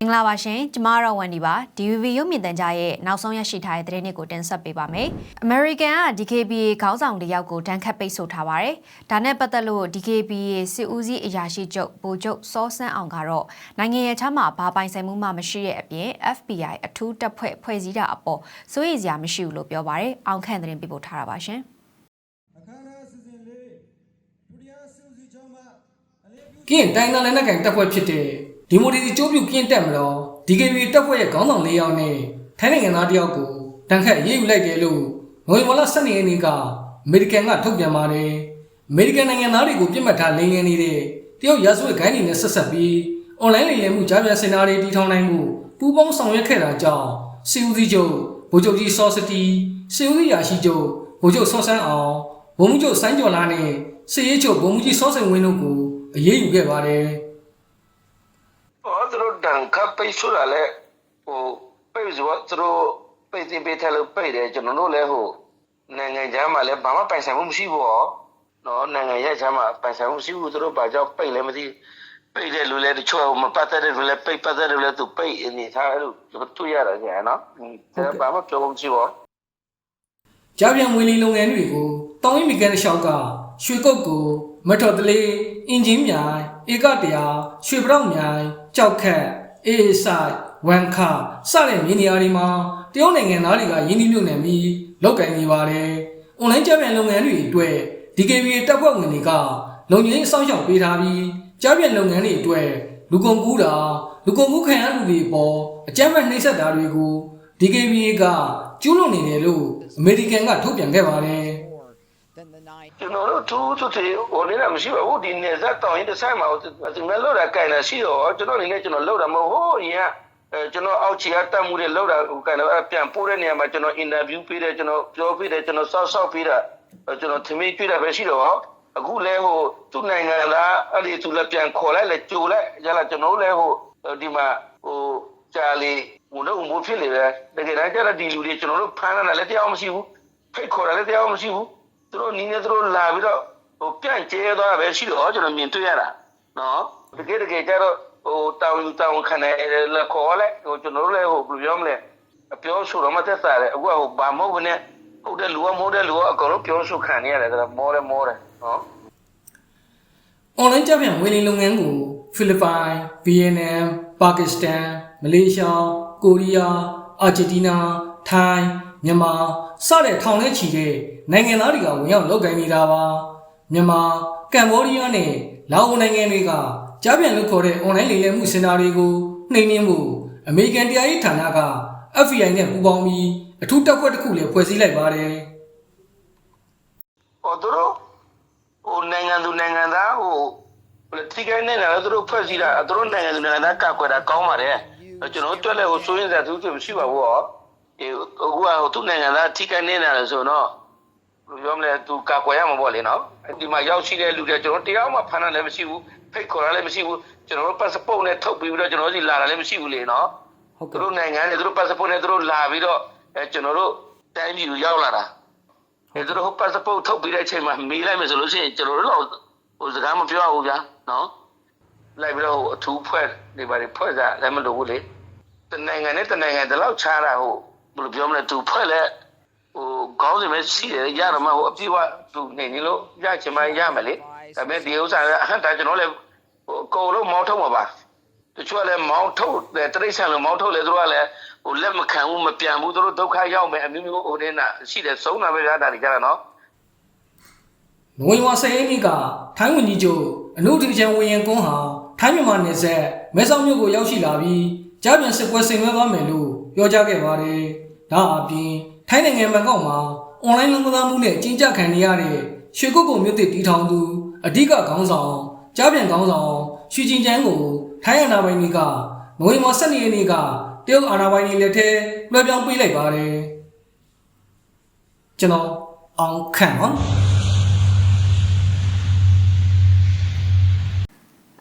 မင်္ဂလာပါရှင်ကျမကတော့ဝန်ဒီပါ DVB ရုပ်မြင်သံကြားရဲ့နောက်ဆုံးရရှိထားတဲ့သတင်းတွေကိုတင်ဆက်ပေးပါမယ်။ American က DKBA ခေါင်းဆောင်တယောက်ကိုတန်းခတ်ပိတ်ဆို့ထားပါတယ်။ဒါနဲ့ပတ်သက်လို့ DKBA စစ်ဦးစီးအရာရှိချုပ်ဗိုလ်ချုပ်စောစန်းအောင်ကတော့နိုင်ငံရဲ့ချမ်းမှာဘာပိုင်ဆိုင်မှုမှမရှိတဲ့အပြင် FBI အထူးတပ်ဖွဲ့ဖွဲ့စည်းတာအပေါ်စိုးရိမ်စရာမရှိဘူးလို့ပြောပါတယ်။အောင်ခန့်သတင်းပေးပို့ထားတာပါရှင်။ အခမ်းအနားအစီအစဉ်လေးဒုတိယစုစည်းချုပ်မှအလေးပြု ကင်းတိုင်းသားလက်နက်ကိုင်တပ်ဖွဲ့ဖြစ်တဲ့ဒီမိုဒီစီကျိုးပြုကင်းတက်မလို့ DKB တပ်ဖွဲ့ရဲ့ခေါင်းဆောင်၄ယောက်နဲ့ထိုင်းနိုင်ငံသားတစ်ယောက်ကိုတန်ခတ်ရေးယူလိုက်တယ်လို့နိုဝင်ဘာလ12ရက်နေ့ကအမေရိကန်ကထုတ်ပြန်ပါတယ်။အမေရိကန်နိုင်ငံသားတွေကိုပြစ်မှတ်ထားလိမ်လည်နေတဲ့တရုတ်ရာဇဝတ်ဂိုင်းတွေနဲ့ဆက်ဆက်ပြီးအွန်လိုင်းလိမ်လည်မှုကြားပြန်စင်တာတွေတည်ထောင်နိုင်မှုပူးပေါင်းဆောင်ရွက်ခဲ့တာကြောင့်စီဦးစီးချုပ်ဗိုလ်ချုပ်ကြီးစောစတီစီဦးစီးရာရှိချုပ်ဗိုလ်ချုပ်စောဆန်းအောင်ဗိုလ်မှူးချုပ်ဆိုင်းကျော်လာနဲ့စစ်ရေးချုပ်ဗိုလ်မှူးကြီးစောစိန်ဝင်းတို့ကို အရေးယူခဲ့ပါတယ်။ဟောသူတို့တန်ခပ်ပိတ်ဆို့တာလဲဟိုပိတ်ဆိုတော့သူတို့ပိတ်တင်ပေးတယ်လို့ပိတ်တယ်ကျွန်တော်တို့လည်းဟိုနိုင်ငံခြားမှာလည်းဘာမှပိုင်ဆိုင်မှုမရှိဘူးဟောနော်နိုင်ငံရဲ့ခြားမှာပိုင်ဆိုင်မှုမရှိဘူးသူတို့ဘာကြောင့်ပိတ်လဲမသိပိတ်တယ်လို့လည်းတချို့မပတ်သက်တယ်လို့လည်းပိတ်ပတ်သက်တယ်လို့လည်းသူပိတ်နေထားလို့တွေ့ရတာကြာနော်ဒါဘာမှပြောလို့မရှိဘူးကြားပြန်ဝင်လီလုပ်ငန်းတွေကိုတောင်းရင်မီကန်ရှောက်ကရွှေကုတ်ကို မထော်တလေးအင်ဂျင်မြိုင်ဧကတရာရွှေပြောက်မြိုင်ကြောက်ခက်အေးဆိုင်ဝန်ခစတဲ့မြေနေရာတွေမှာတရုတ်နိုင်ငံသားတွေကယင်းနှိမ့်မြုပ်နှံပြီးလောက်ကင်နေပါတယ်။အွန်လိုင်းကြားပြန်လုပ်ငန်းတွေအတွက် DKB တပ်ဖွဲ့ဝင်တွေကလုံခြုံရေးအစောင့်ရှောက်ပေးထားပြီးကြားပြန်လုပ်ငန်းတွေအတွက်လူကုန်ကူးတာလူကုန်ကူးခံရမှုတွေပေါ်အကြမ်းဖက်နှိပ်စက်တာတွေကို DKB ကကျူးလွန်နေတယ်လို့အမေရိကန်ကထုတ်ပြန်ခဲ့ပါတယ်။ ကျွန်တော်တို့သူသူတွေဟိုနေတာမရှိပါဘူးဒီနေဇက်တောင်ရင်တစ်ဆိုင်မှာသူငါလောက်တာကြိုင်တာရှိတော့ကျွန်တော်အနေနဲ့ကျွန်တော်လောက်တာမဟုတ်ဟိုရင်ကအဲကျွန်တော်အောက်ခြေကတတ်မှုတွေလောက်တာဟိုကြိုင်တော့ပြန်ပို့တဲ့နေရာမှာကျွန်တော်အင်တာဗျူးပေးတယ်ကျွန်တော်ပြောပေးတယ်ကျွန်တော်စောက်စောက်ပေးတာကျွန်တော်သမီးတွေ့တာပဲရှိတော့အခုလဲဟိုသူ့နိုင်ငံသားအဲ့ဒီသူလည်းပြန်ခေါ်လိုက်လဲကြိုလိုက်ရလာကျွန်တော်လဲဟိုဒီမှာဟိုဂျာလီဘုံတော့ဘိုးဖြစ်နေတယ်တကယ်တမ်းကျတော့ဒီလူတွေကျွန်တော်တို့ဖမ်းရတာလည်းတရားမရှိဘူးဖိတ်ခေါ်တာလည်းတရားမရှိဘူး သူတို့နီးနေသူတို့လာပြီးတော့ဟိုပြန့်ကျဲသွားတာပဲရှိတော့ကျွန်တော်မြင်တွေ့ရတာနော်တကယ်တကယ်ကျတော့ဟိုတောင်ယူတောင်ခံနေလက်ခေါ်လဲဟိုကျွန်တော်တို့လည်းဟိုဘယ်လိုပြောမလဲအပြောဆိုတော့မသက်သာတယ်အခုကဟိုဘာမဟုတ်ဘဲနဲ့ဟုတ်တဲ့လူကမဟုတ်တဲ့လူကအကုန်လုံးပြောဆိုခံနေရတယ်ဒါမောတယ်မောတယ်နော်အွန်လိုင်းကြပြန်ဝင်လီလုပ်ငန်းကိုဖိလစ်ပိုင်၊ဗီယက်နမ်၊ပါကစ္စတန်၊မလေးရှား၊ကိုရီးယား၊အာဂျင်တီးနား၊ထိုင်း၊ မြန်မာစတဲ့ထောင်ထဲချီတဲ့နိုင်ငံသားတွေကဝင်ရောက်လုပ်ကိုင်နေတာပါ။မြန်မာ၊ကမ္ဘောဒီးယားနဲ့လာအိုနိုင်ငံတွေကကြားပြန်လုပ်ခေါ်တဲ့အွန်လိုင်းလိမ်လည်မှုစင်တာတွေကိုနှိမ်နင်းဖို့အမေရိကန်တရားရေးဌာနက FBI နဲ့ပူးပေါင်းပြီးအထူးတပ်ဖွဲ့တစ်ခုလည်းဖွဲ့စည်းလိုက်ပါတယ်။ဟိုသူတို့ဟိုနိုင်ငံသူနိုင်ငံသားဟိုဘယ်တိကိုင်းနေတာလဲသူတို့ဖွဲ့စည်းတာသူတို့နိုင်ငံသူနိုင်ငံသားကကွယ်တာကောင်းပါတယ်ကျွန်တော်တို့တွက်လဲဟိုစိုးရင်စရာသူတို့မရှိပါဘူးဟောဒီ အခုကဟိုသူ့နိုင်ငံသားထိကိုင်းနေတာလဲဆိုတော့ဘယ်လိုပြောမလဲသူကကွယ်ရမှာပေါ့လေနော်ဒီမှာရောက်ရှိတဲ့လူတွေကျွန်တော်တရားမှဖမ်းတာလည်းမရှိဘူးဖိတ်ခေါ်တာလည်းမရှိဘူးကျွန်တော်တို့ passport နဲ့ထုတ်ပြီးတော့ကျွန်တော်တို့စီလာတာလည်းမရှိဘူးလေနော်ဟုတ်သူကဲ့တို့နိုင်ငံနဲ့သူတို့ passport နဲ့သူတို့လာပြီးတော့အဲကျွန်တော်တို့တိုင်းပြည်ကိုရောက်လာတာအဲသူတို့ passport ထုတ်ပြီးတဲ့အချိန်မှာမေးလိုက်မယ်ဆိုလို့ရှိရင်ကျွန်တော်တို့တော့ဟိုစကားမပြောရဘူးဗျာနော်လိုက်ပြီးတော့ဟိုအထူးဖွဲ့နေပါလေဖွဲ့စားလည်းမလိုဘူးလေတနိုင်ငံနဲ့တနိုင်ငံတလောက်ခြားတာဟို ဘယ်လိုပြောမလဲသူဖွဲ့လဲဟိုခေါင်းစဉ်ပဲရှိတယ်ရတော့မှဟိုအပြည့်ဝသူနေနေလို့ရချင်မှရမယ်လေဒါပေမဲ့ဒီဥစ္စာကအဟံဒါကျွန်တော်လည်းဟိုအကုန်လုံးမောင်းထုတ်မှာပါတချို့ကလည်းမောင်းထုတ်တယ်တရိษံလိုမောင်းထုတ်လေသူတို့ကလည်းဟိုလက်မခံဘူးမပြန်ဘူးသူတို့ဒုက္ခရောက်မယ်အမျိုးမျိုးဟိုတင်းတာရှိတယ်ဆုံးတာပဲရတာတွေကြတာနော်နိုဝင်ဘာ10ရက်နေ့ကထိုင်းဝန်ကြီးချုပ်အနုထင်ချန်ဝရင်ကွန်းဟာထိုင်းမြန်မာနယ်စပ်မဲဆောက်မြို့ကိုရောက်ရှိလာပြီးကြားပြန်စစ်ပွဲဆင်နွှဲသွားမယ်လို့ပြောကြားခဲ့ပါတယ်။ ဒါအပြင်ထိုင်းနိုင်ငံဘန်ကောက်မှာအွန်လိုင်းလုံခြုံမှုနဲ့ကြီးကြပ်ခံနေရတဲ့ရွှေကုတ်ကုံမြို့သစ်တီထောင်သူအဓိကခေါင်းဆောင်ကြားပြန်ခေါင်းဆောင်ရွှေချင်းချန်းကိုထိုင်းအာဏာပိုင်တွေကနိုဝင်ဘာ12ရက်နေ့ကတရုတ်အာဏာပိုင်တွေလက်ထဲလွှဲပြောင်းပေးလိုက်ပါတယ်။ကျွန်တော်အောင်ခန့်ပါ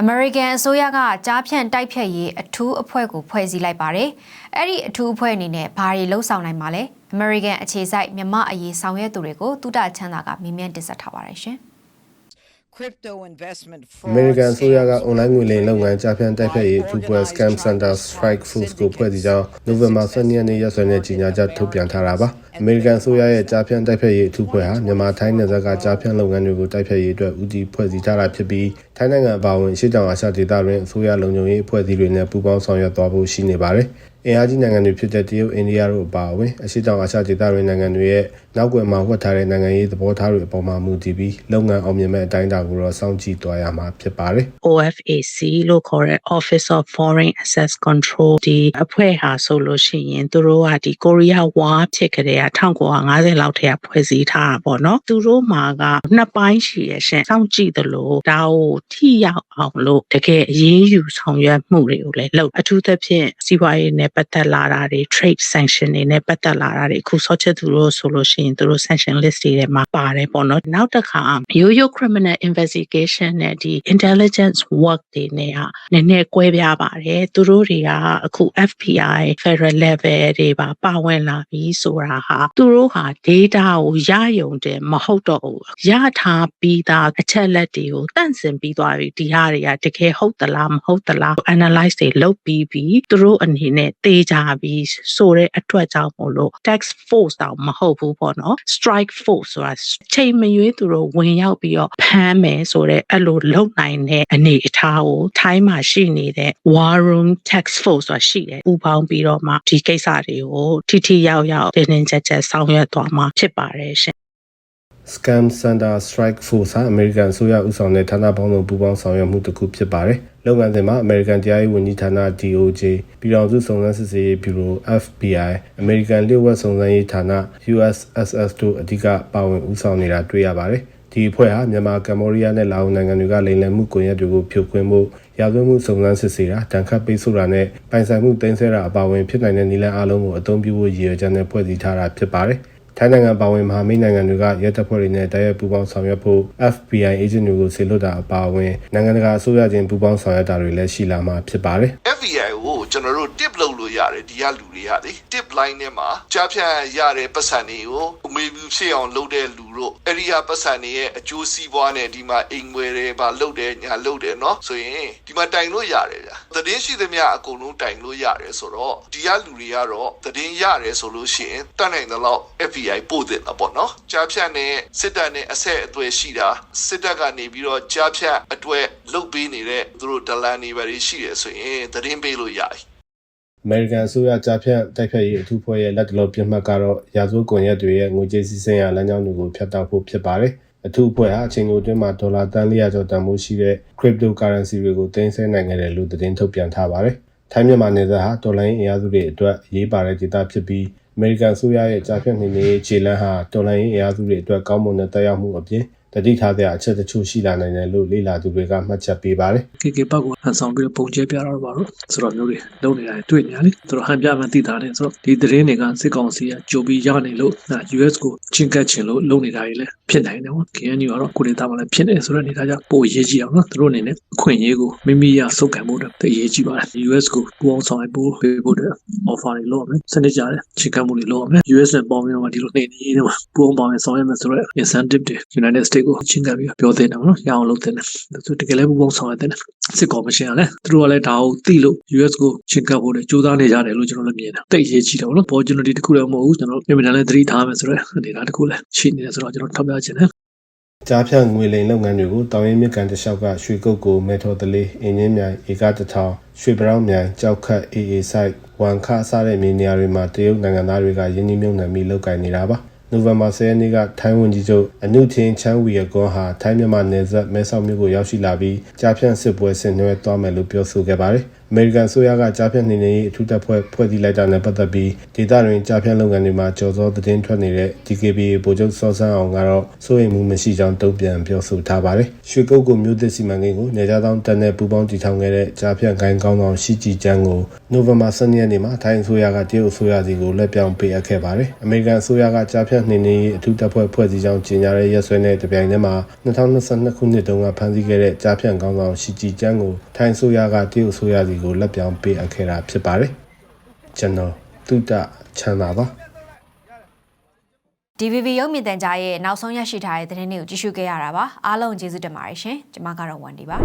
အမေရိကန်အစိုးရကကြားဖြန့်တိုက်ဖြတ်ရေးအထူးအဖွဲ့ကိုဖွဲ့စည်းလိုက်ပါတယ်။အဲ့ဒီအထူးအဖွဲ့အနေနဲ့ဘာတွေလှုပ်ဆောင်နိုင်မှာလဲ။ American အခြေစိုက်မြမအရေးဆောင်ရွက်သူတွေကိုတုဒချမ်းသာကမေးမြန်းတင်ဆက်ထားပါတယ်ရှင်။ crypto investment အ fraud မေရိကန်အစိုးရကအွန်လိုင်းငွေလိမ်လုပ်ငန်းကြားဖြန့်တိုက်ဖျက်ရေးအထူးပွဲ Scam Center Strike Force ကိုဖွဲ့စည်းကြောင်းနိုဝင်ဘာ12ရက်နေ့ရက်စွဲနဲ့ကြေညာချက်ထုတ်ပြန်ထားတာပါ အမေရိကန်အစိုးရရဲ့ကြားဖြန့်တိုက်ဖျက်ရေးအထူးပွဲဟာမြန်မာထိုင်းနယ်စပ်ကကြားဖြန့်လုပ်ငန်းတွေကိုတိုက်ဖျက်ရေးအတွက်ဦးတည်ဖွဲ့စည်းထားတာဖြစ်ပြီးထိုင်းနိုင်ငံအပါအဝင်ရှေ့တောင်အာရှဒေသတွင်အစိုးရလုံခြုံရေးအဖွဲ့အစည်းတွေနဲ့ပူးပေါင်းဆောင်ရွက်သွားဖို့ရှိနေပါတယ်အင်အားကြီးနိုင်ငံတွေဖြစ်တဲ့တရုတ်အိန္ဒိယတို့အပါအဝင်အရှေ့တောင်အာရှဒေသတွင်နိုင်ငံတွေရဲ့နောက်ွယ်မှာဝတ်ထားတဲ့နိုင်ငံရေးသဘောထားတွေအပေါ်မှာမူတည်ပြီးလုပ်ငန်းအောင်မြင်မဲ့အတိုင်းအတာကိုတော့စောင့်ကြည့်သွားရမှာဖြစ်ပါတယ် OFAC လို့ခေါ်တဲ့ Office of Foreign Access Control ဒီအဖွဲ့ဟာဆိုလို့ရှိရင်သူတို့ကဒီကိုရီးယားဝါဖြစ်ကြတဲ့1950လောက်ထဲကဖွဲ့စည်းထားတာပေါ့နော်သူတို့မှာကနှစ်ပိုင်းရှိရရှင်စောင့်ကြည့်တယ်လို့ဒါကိုထိရောက်အောင်လို့တကယ်အရေးယူဆောင်ရွက်မှုတွေကိုလည်းလုပ်အထူးသဖြင့်စီးပွားရေးနဲ့ပတ်သက်လာတာတွေ trade sanction တွေနဲ့ပတ်သက်လာတာတွေအခုဆော့ချက်သူတို့ဆိုလို့ရှိရင်သူတို့ sanction list တွေထဲမှာပါတယ်ပေါ့နော်နောက်တစ်ခါရိုးရိုး criminal investigation နဲ့ဒီ intelligence work တွေနဲ့ဟာနည်းနည်းကွဲပြားပါတယ်သူတို့တွေကအခု FBI federal level တွေပါပါဝင်လာပြီဆိုတာဟာသူတို့ဟာ data ကိုရယုံတယ်မဟုတ်တော့ဘူးရထားပြီးသားအချက်လက်တွေကိုတန့်စင်ပြီးသွားပြီဒီဟာတွေကတကယ်ဟုတ်သလားမဟုတ်သလား analyze တွေလုပ်ပြီးပြီသူတို့အနေနဲ့တေးကြပြီဆိုတဲ့အတွက်ကြောင့်မို့လို့ tax force တောင်မဟုတ်ဘူးပေါ့နော် strike force ဆိုတာချိန်မရွေးသူတို့ဝင်ရောက်ပြီးတော့ဖမ်းမယ်ဆိုတဲ့အဲ့လိုလုံနိုင်တဲ့အနေအထားကိုထိုင်းမှာရှိနေတဲ့ war room tax force ဆိုတာရှိတယ်ပူပေါင်းပြီးတော့မှဒီကိစ္စတွေကိုထိထိရောက်ရောက်တင်းတင်းကြပ်ကြပ်ဆောင်ရွက်သွားမှာဖြစ်ပါတယ်ရှင် Scam Center Strike Force ဟာအမေရိကန်အစိုးရဦးဆောင်တဲ့ဌာနပေါင်းစုံပူးပေါင်းဆောင်ရွက်မှုတစ်ခုဖြစ်ပါတယ်။လုပ်ငန်းစဉ်မှာအမေရိကန်တရားရေးဝန်ကြီးဌာန DOJ ပြည်ထောင်စုစုံစမ်းစစ်ဆေးရေးဗျူရို FBI အမေရိကန်လျှို့ဝှက်စုံစမ်းရေးဌာန USSS တို့အဓိကပါဝင်ဦးဆောင်နေတာတွေ့ရပါတယ်။ ဒီအဖွဲ့ဟာမြန်မာကမ္ဘောဒီးယားနဲ့လာအိုနိုင်ငံတွေကလိမ်လည်မှုကွန်ရက်တွေကိုဖြိုခွင်းဖို့ရာဇဝတ်မှုစုံစမ်းစစ်ဆေးတာတန်ခတ်ပိတ်ဆို့တာနဲ့ပိုင်ဆိုင်မှုတင်ဆက်တာအပါအဝင်ဖြစ်နိုင်တဲ့နည်းလမ်းအလုံးကိုအသုံးပြုဖို့ရည်ရွယ်ချက်နဲ့ဖွဲ့စည်းထားတာဖြစ်ပါတယ်။ ထိုင်းနိုင်ငံပါဝင်မဟာမိတ်နိုင်ငံတွေကရဲတပ်ဖွဲ့တွေနဲ့တိုက်ရိုက်ပူးပေါင်းဆောင်ရွက်ဖို့ FBI agent တွေကိုဆေလွတ်တာအပါအဝင်နိုင်ငံတကာအစိုးရချင်းပူးပေါင်းဆောင်ရွက်တာတွေလည်းရှိလာမှာဖြစ်ပါတယ် FBI ကိုကျွန်တော်တို့ tip လုပ်လို့ရတယ်ဒီကလူတွေကလေ tip line ထဲမှာကြားဖြတ်ရတဲ့ပတ်စံတွေကိုအမေဘူးဖြစ်အောင်လုပ်တဲ့လူတို့အဲ့ဒီကပတ်စံတွေရဲ့အကျိုးစီးပွားနဲ့ဒီမှာအိမ်ဝယ်တယ်ဗာလုပ်တယ်ညာလုပ်တယ်เนาะဆိုရင်ဒီမှာတိုင်လို့ရတယ်ဗျာသတင်းရှိသမျှအကုန်လုံးတိုင်လို့ရတယ်ဆိုတော့ဒီကလူတွေကတော့သတင်းရတယ်ဆိုလို့ရှိရင်တတ်နိုင်တဲ့လောက် FBI ပို့တယ်လားပေါ့နော်ကြားဖြတ်နဲ့စစ်တပ်နဲ့အဆက်အသွယ်ရှိတာစစ်တပ်ကနေပြီးတော့ကြားဖြတ်အတွက်လုပ်ပေးနေတဲ့သူတို့ဒလန်တွေပဲရှိတယ်ဆိုရင်သတင်းပေးလို့ရတယ်အမေရိကန်အစိုးရကြားဖြတ်တိုက်ဖြတ်ရေးအထူးဖွဲ့ရဲ့လက်တလုံးပြစ်မှတ်ကတော့ရာဇဝတ်ကွန်ရက်တွေရဲ့ငွေကြေးစည်းစိမ်ရလမ်းကြောင်းတွေကိုဖျက်တောက်ဖို့ဖြစ်ပါတယ်အထူးအဖွဲ့ဟာအချိန်ကိုအတွင်းမှာဒေါ်လာတန်400ကျော်တန်ဖိုးရှိတဲ့ cryptocurrency တွေကိုတင်ဆက်နိုင်ခဲ့တယ်လို့သတင်းထုတ်ပြန်ထားပါတယ်။ထိုင်းမြန်မာနယ်စပ်ဟာဒေါ်လာရင်းအင်အားစုတွေအတွက်အရေးပါတဲ့ဒေသဖြစ်ပြီး အမေရိကန်အစိုးရရဲ့ကြားဖြတ်နေနေခြေလမ်းဟာဒေါ်လာရင်းအင်အားစုတွေအတွက်ကောင်းမွန်တဲ့တက်ရောက်မှုအပြင် တတိထားတဲ့အချက်တချို့ရှိလာနိုင်တယ်လို့လေ့လာသူတွေကမှတ်ချက်ပေးပါတယ် KK ဘက်ကိုဟန်ဆောင်ပြီးတော့ပုံကျဲပြတော့ပါတော့ဆိုတော့မျိုးတွေလုံနေတာတွေ့နေရလေသူတို့ဟန်ပြမှန်းသိတာလေဆိုတော့ဒီသတင်းတွေကစစ်ကောင်စီကကြိုပြီးရနေလို့ US ကိုချင်းကတ်ချင်လို့လုံနေတာကြီးလည်းဖြစ်နိုင်တယ်ပေါ့ KNU ကတော့ကိုဒေတာမှလည်းဖြစ်နေဆိုတော့နေတာကြောင့်ပိုရေးကြည့်အောင်နော်သူတို့အနေနဲ့အခွင့်အရေးကိုမိမိရစုပ်ကံမှုတော့တရေးကြည့်ပါတယ် US ကိုပူအောင်ဆောင်ပို့ပေးဖို့တဲ့ offer တွေလုပ်ရမယ်စနစ်ကြတဲ့ချင်းကတ်မှုတွေလုပ်ရမယ် US နဲ့ပေါင်းပြီးတော့ဒီလိုနေနေနေမှာပူအောင်ပေါင်းရင်ဆောင်ရမယ်ဆိုတော့ incentive တွေ United States ကိုချင်းကတ်ပြီးပြောတင်တယ်နော်ရအောင်လုပ်တင်တယ်ဆိုတကယ်လည်းပူအောင်ဆောင်ရတယ်စစ်ကော်မရှင်ကလည်းသူတို့ကလည်းဒါကိုသိလို့ US ကိုချင်းကပ်ဖို့လည်းကြိုးစားနေကြတယ်လို့ကျွန်တော်လည်းမြင်တယ်တိတ်ရေးကြည့်တယ်ပေါ့နော် opportunity တစ်ခုလည်းမဟုတ်ဘူးကျွန်တော်ပြည်နယ်လည်းသတိထားမယ်ဆိုတော့အနေဒါတစ်ခုလည်းရှိနေတယ်ဆိုတော့ကျွန်တော်ထောက်ပြချင်တယ်။ကြားဖြတ်ငွေလိမ်လုပ်ငန်းတွေကိုတောင်ရင်မြစ်ကန်တစ်လျှောက်ကရွှေကုတ်ကိုမေထော်တလေးအင်းင်းမြိုင်ဧကတထောင်ရွှေဘရောင်းမြိုင်ကြောက်ခတ်အေအေဆိုင်ဝန်ခအစားတဲ့မြေနေရာတွေမှာတရုတ်နိုင်ငံသားတွေကယင်းနှိမ့်မြုံနှံပြီးလုပ်ကင်နေတာပါ။ နိုဝင်ဘာ10ရက်နေ့ကထိုင်းဝန်ကြီးချုပ်အနုထင်ချန်းဝီရကွန်ဟာထိုင်းမြန်မာနယ်စပ်မဲဆောက်မြို့ကိုရောက်ရှိလာပြီးကြားဖြန့်စစ်ပွဲဆင်နွှဲသွားမယ်လို့ပြောဆိုခဲ့ပါတယ်။ အမေရိကန်ဆိုရကကြားဖြတ်နေနေရေးအထူးတပ်ဖွဲ့ဖွဲ့စည်းလိုက်တာနဲ့ပတ်သက်ပြီးဒေသတွင်ကြားဖြတ်လုပ်ငန်းတွေမှာကြော်စောသတင်းထွက်နေတဲ့ DKB ဗိုလ်ချုပ်စောစန်းအောင်ကတော့စိုးရိမ်မှုမရှိကြောင်းတုံ့ပြန်ပြောဆိုထားပါတယ်။ရွှေကုတ်ကိုမြို့သစ်စီမံကိန်းကိုနေကြတောင်းတက်တဲ့ပူပေါင်းတည်ထောင်ခဲ့တဲ့ကြားဖြတ်ခိုင်းကောင်းဆောင်ရှိကြည်ချမ်းကိုနိုဝင်ဘာ12ရက်နေ့မှာထိုင်းအစိုးရကတရုတ်အစိုးရစီကိုလက်ပြောင်းပေးအပ်ခဲ့ပါတယ်။အမေရိကန်အစိုးရကကြားဖြတ်နေနေရေးအထူးတပ်ဖွဲ့ဖွဲ့စည်းကြောင်းကြေညာတဲ့ရက်စွဲနဲ့တပြိုင်တည်းမှာ2022ခုနှစ်တုန်းကဖမ်းဆီးခဲ့တဲ့ကြားဖြတ်ကောင်းဆောင်ရှိကြည်ချမ်းကိုထိုင်းအစိုးရကတရုတ်အစိုးရစီကိုလက်ပြောင်းပေးအပ်ခဲ့တာဖြစ်ပါတယ်ကျွန်တော်တုဒ္ဒချမ်းသာပါ DVB ရုပ်မြင်သံကြားရဲ့နောက်ဆုံးရရှိထားတဲ့သတင်းတွေကိုကြည့်ရှုခဲ့ရတာပါအားလုံးကျေးဇူးတင်ပါတယ်ရှင်ကျွန်မကတော့ဝန်ဒီပါ